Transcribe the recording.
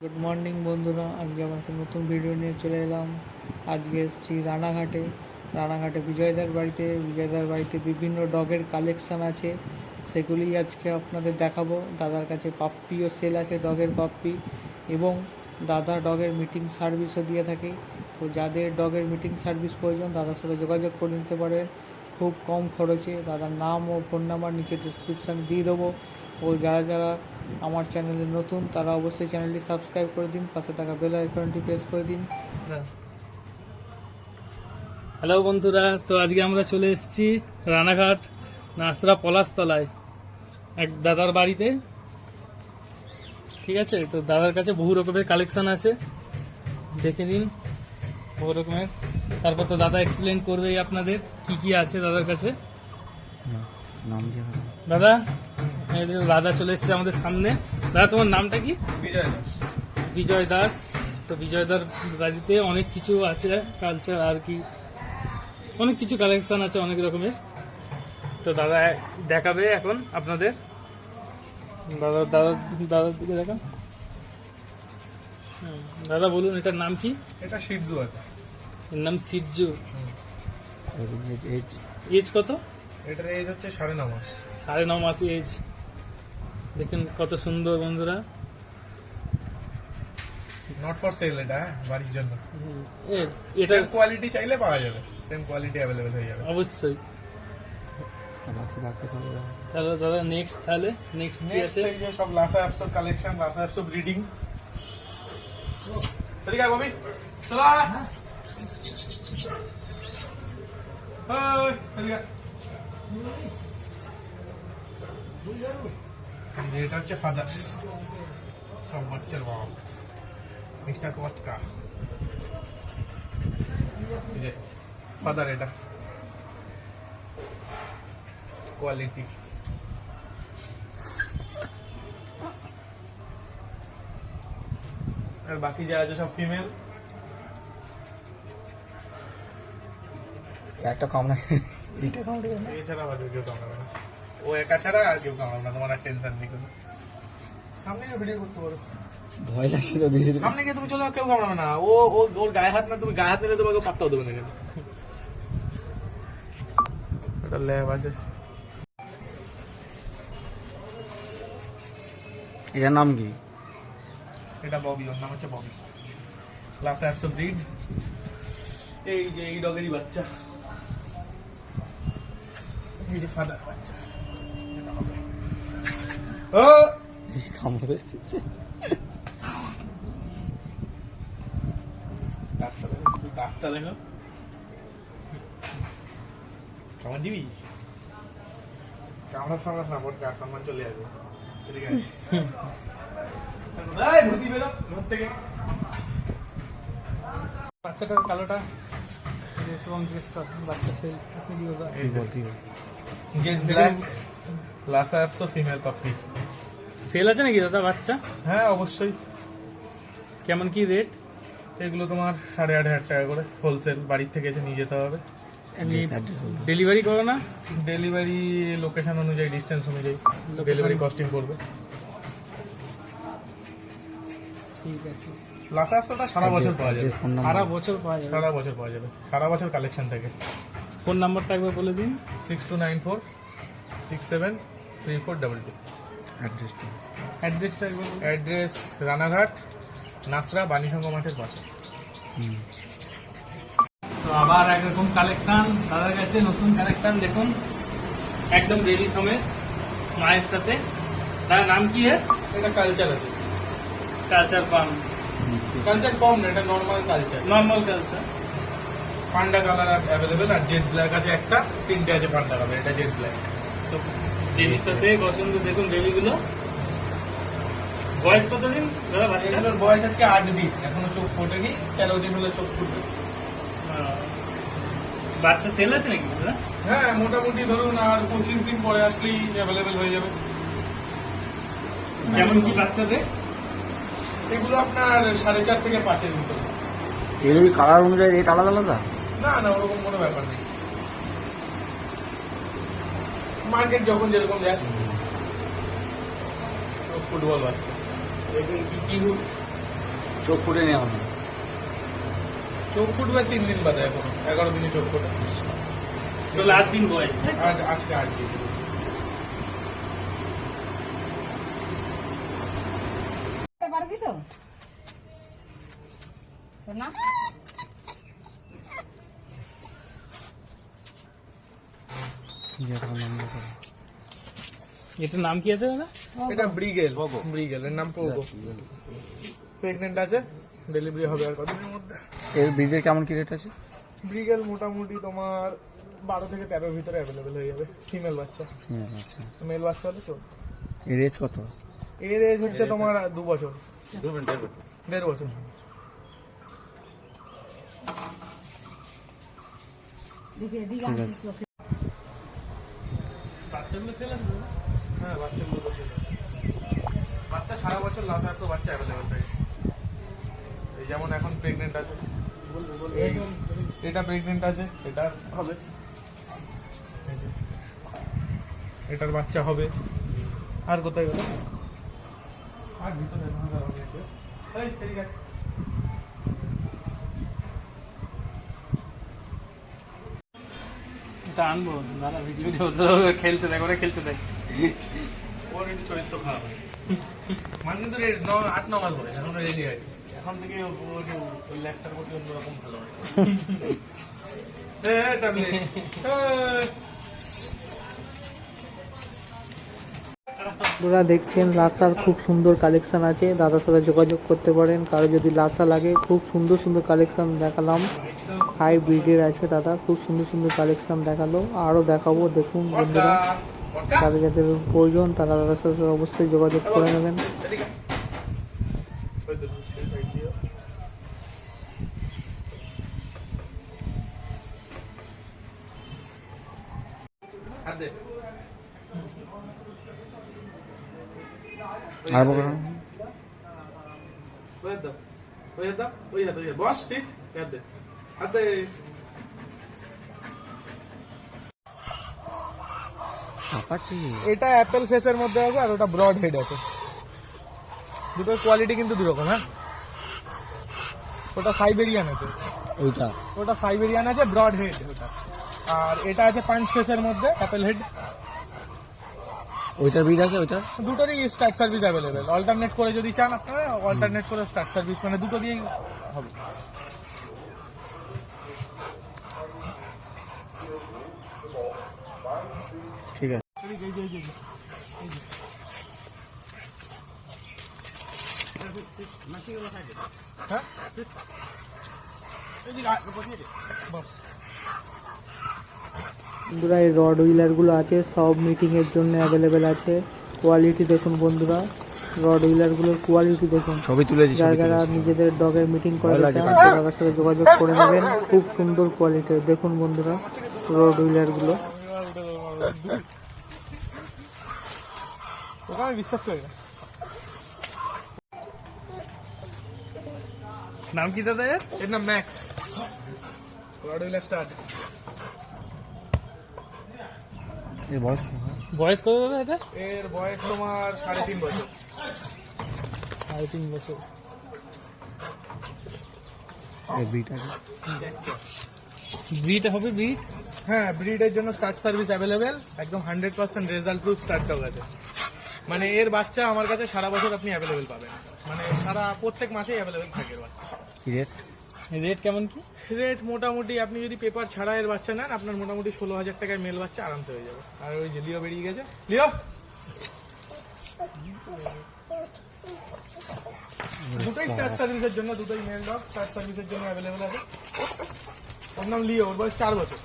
Good morning বন্ধুরা। আজকে আমার একটা নতুন ভিডিও নিয়ে চলে এলাম। আজকে এসেছি রানাঘাটে। রানাঘাটে বিজয়দার বাড়িতে। বিজয়দার বাড়িতে বিভিন্ন ডগের কালেকশান আছে। সেগুলি আজকে আপনাদের দেখাবো। দাদার কাছে পাপ্পিও সেল আছে ডগের পাপ্পি এবং দাদা ডগের মিটিং সার্ভিসও দিয়ে থাকে। তো যাদের ডগের মিটিং সার্ভিস প্রয়োজন, দাদার সাথে যোগাযোগ করে নিতে পারেন খুব কম খরচে। দাদার নাম ও ফোন নাম্বার নিচে ডিসক্রিপশান দিয়ে দেবো। ও যারা যারা আমার চ্যানেলে নতুন তারা অবশ্যই চ্যানেলটি সাবস্ক্রাইব করে দিন পাশে থাকা বেল আইকনটি প্রেস করে দিন। হ্যালো বন্ধুরা তো আজকে আমরা চলে এসেছি রানাঘাট নাসরা পলাশতলায় এক দাদার বাড়িতে। ঠিক আছে? তো দাদার কাছে বহু রকমের কালেকশন আছে দেখে নিন বহু রকমের। তারপর তো দাদা এক্সপ্লেন করবেই আপনাদের কি কি আছে দাদার কাছে? দাদা? দাদা চলে এসেছে আমাদের সামনে। দাদা তোমার নামটা কি? বিজয় দাস। বিজয় দাস। তো বিজয়দার বাড়িতে অনেক কিছু আছে কালচার আর কি। অনেক কিছু কালেকশন আছে অনেক রকমের। তো দাদা দেখাবে এখন আপনাদের। দাদা দাদা দাদার দিকে দেখা হুম, দাদা বলুন এটার নাম কি? এটা শিটজু আছে। এর নাম সিজ্জু এজ কত? এটার এজ হচ্ছে সাড়ে ন মাস। সাড়ে ন মাস এজ দেখুন কত সুন্দর বন্ধুরা নট ফর সেল এটা হ্যাঁ, বাড়ির জন্য হুম, এ- এটা সেম কোয়ালিটি চাইলে পাওয়া যাবে সেম কোয়ালিটি অ্যাভেলেবেল হয়ে যাবে অবশ্যই চলো দাদা নেক্সট তাহলে নেক্সট কি নেক্সট আছে এই যে সব লাসা অ্যাপসর কালেকশন লাসা অ্যাপসর ব্রিডিং এদিকে আয় ববি চলো আয়। ওই, এদিকে আয়। এই যে এটা হচ্ছে ফাদার সব বাচ্চার বাবা মিস্টার যে ফাদার এটা। কোয়ালিটি আর বাকি যা আছে সব ফিমেল একটা কম না। এছাড়া বাকি কেউ কামড়াবে না। ও একা ছাড়া আর কেউ কামড়াবে না তোমার আর টেনশন নেই কোনো। সামনে ভিডিও করতে পারো। ভয় লাগছে তো ধীরে ধীরে সামনে গিয়ে তুমি চলো কেউ কামড়াবে না। ও ও ওর গায়ে হাত না তুমি গায়ে হাত নিলে তোমাকে পাত্তাও দেবে না কিন্তু একটা ল্যাব আছে। এটার নাম কি? এটা ববি ওর নাম হচ্ছে Bobby. Class apps of breed এই যে এই ডগেরই বাচ্চা। এই যে ফাদার বাচ্চা। এটা কামড়ে ডাক্তার দেখো, কামড় দিবি কামড়া সামড়া সামড় কার সম্মান চলে যাবে এদিকে আয়। এই, ভূতি বেরো ঘর থেকে বাচ্চাটার কালোটা শুভম জিজ্ঞেস কর বাচ্চা সেল আছে কি এই black Lhasa Apso female puppy sale আছে নাকি দাদা বাচ্চা? হ্যাঁ অবশ্যই। কেমন কি রেট এগুলো তোমার সাড়ে আট হাজার টাকা করে হোলসেল বাড়ির থেকে এসে নিয়ে যেতে হবে। ডেলিভারি করো না? ডেলিভারি লোকেশন অনুযায়ী ডিস্টেন্স অনুযায়ী ডেলিভারি কস্টিং পড়বে। ঠিক আছে। লাসা অ্যাপসোটা সারা বছর পাওয়া যাবে। সারা বছর পাওয়া যাবে। সারা বছর পাওয়া যাবে। সারা বছর কালেকশন থেকে। ফোন নাম্বারটা একবার বলে দিন। Six two nine four six seven three four double two. অ্যাড্রেসটা একবার বলুন। অ্যাড্রেস রানাঘাট নাসরা বাণীসংঘ মাঠের পাশে। তো আবার একরকম কালেকশন দাদার কাছে নতুন কালেকশন দেখুন। একদম বেবি সমেত মায়ের সাথে। তার নাম কি এটা কালচার আছে। কালচার পাম কালচার কম না এটা normal culture normal culture panda colour available আর জেড ব্ল্যাক আছে একটা তিনটে আছে পান্ডা কালার এটা জেড ব্ল্যাক তো বেবির সাথে বসন্ত দেখুন বেবিগুলো বয়স কতদিন? দাদা বাচ্চা? এগুলোর বয়স আজকে আট দিন। এখনও চোখ ফোটেনি তেরো দিন হলে চোখ ফুটবে। বাচ্চা সেল আছে নাকি দাদা? হ্যাঁ মোটামুটি ধরুন আর পঁচিশ দিন পরে আসলেই অ্যাভেলেবেল হয়ে যাবে। কেমন কি বাচ্চা রেট এগুলো আপনার সাড়ে চার থেকে পাঁচের ভিতরে এগুলো কি কালার অনুযায়ী রেট আলাদা আলাদা? না না ওরকম কোনো ব্যাপার নেই। মার্কেট যখন যেরকম যায়। ফুটবল বাচ্চা। দেখুন কি কি চোখ ফুটে নেওয়া হবে চোখ ফুটবে তিন দিন বাদে এখন। এগারো দিনে চোখ ফুটে। তো লাস্ট দিন বয়স আজ আজকে আট দিন। পারবি তো? সোনা? এটার নাম কি আছে দাদা? এটা ব্রিগেল ব্রিগেল এর নাম পোগো। প্রেগনেন্ট আছে ডেলিভারি হবে আর কদিনের মধ্যে? এর ব্রিডের কেমন কি রেট আছে? ব্রিগেল মোটামুটি তোমার বারো থেকে তেরোর ভিতরে অ্যাভেলেবেল হয়ে যাবে ফিমেল বাচ্চা। আচ্ছা। মেল বাচ্চা হলে চল এর এজ কত? এর এজ হচ্ছে তোমার দু বছর। দেড় বছর। ঠিক আছে। বাচ্চাগুলো সেল আছে হ্যাঁ বাচ্চাগুলো তো ছিল। বাচ্চা সারা বছর তো বাচ্চা অ্যাভেলেবেল থাকে। এই যেমন এখন প্রেগনেন্ট আছে। এটা প্রেগনেন্ট আছে এটা হবে। এটার বাচ্চা হবে। আর কোথায় গেল? আর ভিতরে এই যে। এই, এটা আনব দাদা ভিডিও খেলছে দেখ ওরা খেলছে দেখ ওর একটু চরিত্র খারাপ হয়। মানে কিন্তু আট ন মাস বলে এখন রেডি হয়। এখন থেকে ওই ল্যাপটার প্রতি অন্যরকম ভালো হয়। হ্যাঁ ট্যাবলেট। আপনারা দেখছেন লাসার খুব সুন্দর কালেকশন আছে। দাদার সাথে যোগাযোগ করতে পারেন। কারও যদি লাসা লাগে, খুব সুন্দর সুন্দর কালেকশন দেখালাম। হাই ব্রিডের আছে দাদা, খুব সুন্দর সুন্দর কালেকশন দেখাল। আরও দেখাবো, দেখুন বন্ধুরা। যাদের যাদের প্রয়োজন, তারা দাদার সাথে অবশ্যই যোগাযোগ করে নেবেন। আর। বলো। ওই দাও। ওই দাও, ওই হাত, ওই বস, sit, দে। হাত আপাচি এটা অ্যাপেল ফেসের মধ্যে আছে আর ওটা ব্রড হেড আছে দুটোর কোয়ালিটি কিন্তু দুরকম হ্যাঁ ওটা সাইবেরিয়ান আছে ওইটা ওটা সাইবেরিয়ান আছে ব্রড হেড ওটা আর এটা আছে পাঁচ ফেসের মধ্যে অ্যাপেল হেড ওইটার ব্রিড আছে ওইটা? দুটোরই স্টার্ট সার্ভিস অ্যাভেলেবেল অল্টারনেট করে যদি চান আপনারা অল্টারনেট করে স্টার্ট সার্ভিস মানে দুটো দিয়েই হবে। ঠিক আছে। হ্যাঁ? এদিকে। বাস। বন্ধুরা এই রড হুইলারগুলো আছে সব মিটিংয়ের জন্য অ্যাভেলেবেল আছে। কোয়ালিটি দেখুন বন্ধুরা রড হুইলারগুলোর কোয়ালিটি দেখুন। ছবি তুলেছি যারা যারা নিজেদের ডগের মিটিং করে তাদের সাথে যোগাযোগ করে নেবেন। খুব সুন্দর কোয়ালিটি দেখুন বন্ধুরা রড হুইলারগুলো বিশ্বাস করি না। নাম কি দাদা এর? নাম ম্যাক্স। রডউইলার স্টার্ট এর বয়স বয়স কত দাদা এটা? এর বয়স তোমার সাড়ে তিন বছর। সাড়ে তিন বছর। ব্রিড আছে ব্রিড হবে ব্রিড হ্যাঁ ব্রিডের জন্য স্টার্ট সার্ভিস অ্যাভেলেবেল একদম hundred percent result proof stud dog আছে। মানে এর বাচ্চা আমার কাছে সারা বছর আপনি অ্যাভেলেবেল পাবেন। মানে সারা প্রত্যেক মাসেই অ্যাভেলেবেল থাকে এর বাচ্চা। রেট রেট কেমন কি? রেট মোটামুটি আপনি যদি পেপার ছাড়া এর বাচ্চা নেন, আপনার মোটামুটি ষোলো হাজার টাকায় মেল বাচ্চা আরামসে হয়ে যাবে। আর ওই যে লিও বেরিয়ে গেছে। লিও! দুটোই স্টার সার্ভিসের জন্য, দুটোই মেল ডগ স্টার সার্ভিসের জন্য অ্যাভেলেবেল আছে। ওর নাম লিও, ওর বয়স চার বছর।